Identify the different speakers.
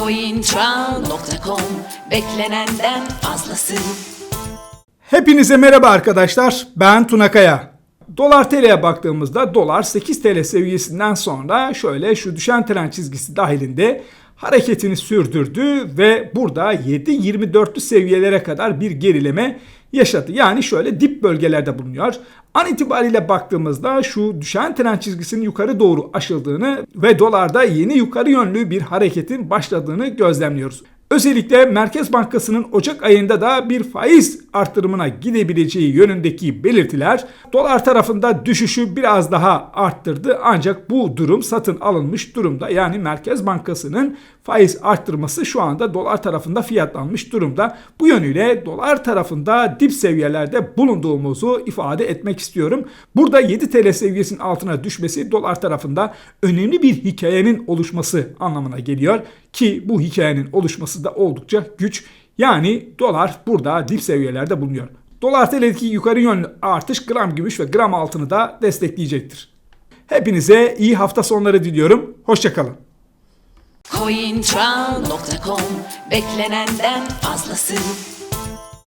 Speaker 1: cointrial.com beklenenden fazlası.
Speaker 2: Hepinize merhaba arkadaşlar. Ben Tunakaya. Dolar TL'ye baktığımızda dolar 8 TL seviyesinden sonra şöyle şu düşen tren çizgisi dahilinde hareketini sürdürdü ve burada 7.24'lü seviyelere kadar bir gerileme yaşadı. Yani şöyle dip bölgelerde bulunuyor. An itibariyle baktığımızda şu düşen tren çizgisinin yukarı doğru aşıldığını ve dolarda yeni yukarı yönlü bir hareketin başladığını gözlemliyoruz. Özellikle Merkez Bankası'nın Ocak ayında da bir faiz artırımına gidebileceği yönündeki belirtiler dolar tarafında düşüşü biraz daha arttırdı. Ancak bu durum satın alınmış durumda. Yani Merkez Bankası'nın faiz arttırması şu anda dolar tarafında fiyatlanmış durumda. Bu yönüyle dolar tarafında dip seviyelerde bulunduğumuzu ifade etmek istiyorum. Burada 7 TL seviyesinin altına düşmesi dolar tarafında önemli bir hikayenin oluşması anlamına geliyor ki bu hikayenin oluşması da oldukça güç. Yani dolar burada dip seviyelerde bulunuyor. Dolar TL'deki yukarı yönlü artış gram gümüş ve gram altını da destekleyecektir. Hepinize iyi hafta sonları diliyorum. Hoşçakalın.
Speaker 1: cointrial.com beklenenden fazlası.